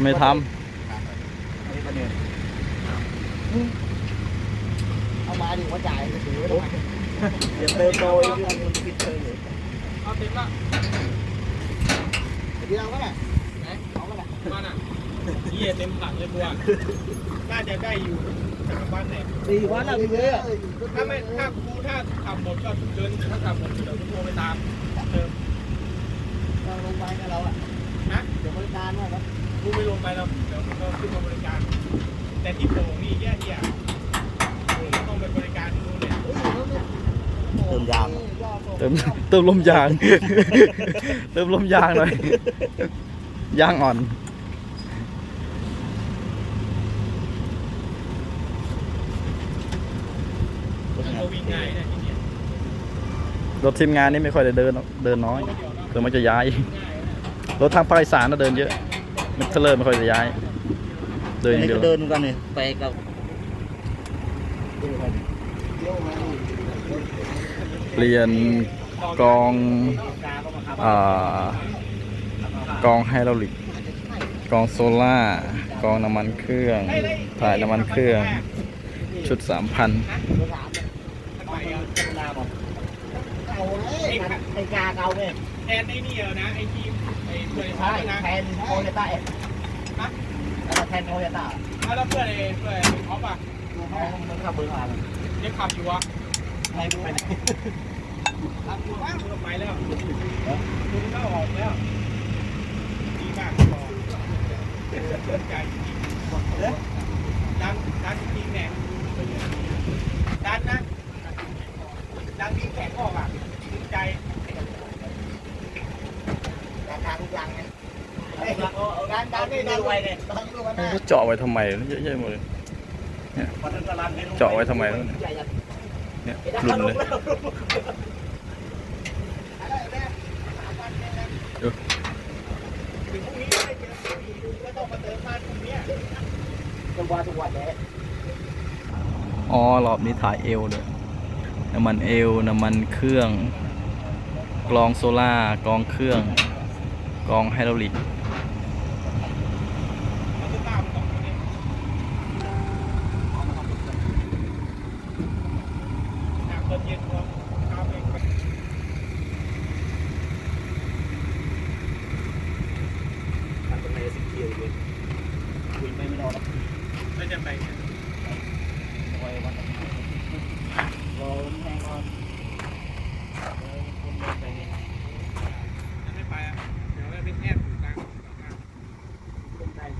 ไม่ทนี่ประเด็นเอามาดิว่าจ่ายจะถือไว้ทำไมเดี๋ยวเติมโตอีกมันปิดเทอมเลยเอาเต็มละเดี๋ยวเอาก็ได้เอาก็ได้มาน่ะเยี่ยเต็มถังเลยกูอะน่าจะได้อยู่จากบ้านไหนสี่วันแล้วพี่เว้ยถ้าไม่ถ้ากูถ้าขับหมดก็เดินถ้าขับหมดเดี๋ยวกูโทรไปตามเติมเราลงไปกับเราอะนะเดี๋ยวบริการว่าครับ กูไม่ลงไปแล้วเดี๋ยวเราขึ้นมาบริการ แต่ที่โป่งนี่แย่ที่อะโป่งต้องไปบริการที่นู่นเนี่ยเติมยางำเติมเติมลมยาง เติมลมยางหน่อยยางอ่อนมันก็วิ่งง่ายนะที่เนี่ยรถทีมงานนี่ไม่ค่อยได้เดินหรอกเดินน้อยเดี๋ยวมันจะย้ายง่ายนะรถทางภาคอีสานน่ะเดินเยอะ มันเทเลอร์ไม่ค่อยจะย้าย เดินอย่างนี่เดียก็วเดินกันนี่ไปกับเปลี่ยนกองอ่ากองไฮดรอลิก กองโซล่าร์กองน้ำมันเครื่อง ถ่ายน้ำมันเครื่อง ชุดสามพันทำไมอะเอาไอ้ไอ้กาเก่าเนี่ยแทนไอ้นี่เหรอนะไอ้ทีม ไม่ใช่แทนโอเนต้าเอฟนะแล้วแทนโอเนต้าแล้วเพื่อนไอ้เพื่อนไอ้ท็อปอะมันขับเบอร์อะไรยังขับอยู่วะไม่ไปไหนรับอยู่บ้างลงไปแล้วคุณก็ออกแล้วดีมากพอใจจริงดันดันจริงเนี่ยดันนะดันดีแข็งออกอะจริงใจ ราคาทุกอย่างไง ร้านดันนี่ดันไวเนี่ยต้องดูกันนะก็เจาะไว้ทำไมเยอะแยะหมดเลยเจาะไว้ทำไมเนี่ยหลุนเลยถึงพรุ่งนี้ไม่ได้เลยอ๋อรอบนี้ถ่ายเอวเลยน้ำมันเอวน้ำมันเครื่องกรองโซล่ากรองเครื่องกรองไฮดรอลิก มันจะตามสองคนนี้น้ำตอนเย็นพอข้าวเอง มันเป็นไงสิเกียวเลยคุยไปไม่รอแล้ว ไม่จะไปเนี่ย ไว้วันรอแห้งก่อน ถ้าไม่ไปอะเดี๋ยวไปแอบอยู่กลางกลาง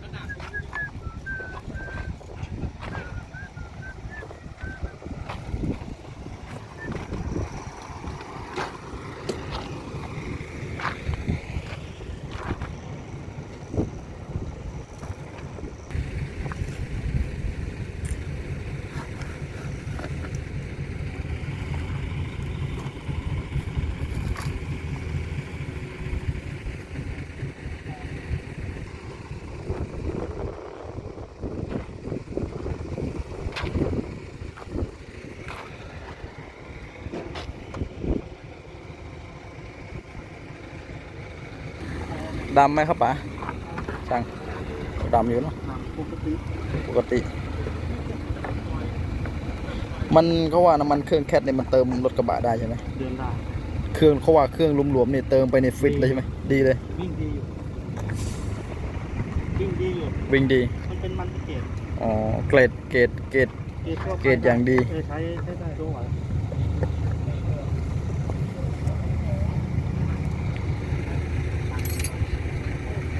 ขนาด ดำไหมครับป๋าช่างดำอยู่เนอะปกติปกติ มันเขาว่าน้ำมันเครื่องแคทเนี่ยมันเติมรถกระบะได้ใช่ไหมเดินได้เครื่องเขาว่าเครื่องรวมๆเนี่ยเติมไปในฟิตเลยใช่ไหมดีเลย วิ่งดีอยู่วิ่งดีอยู่วิ่งดีมันเป็นมันเกตอ๋อเกรดเกรดเกรดเกตทั่วไปเกรดอย่างดีเออใช้ใช้ได้ทั่วไป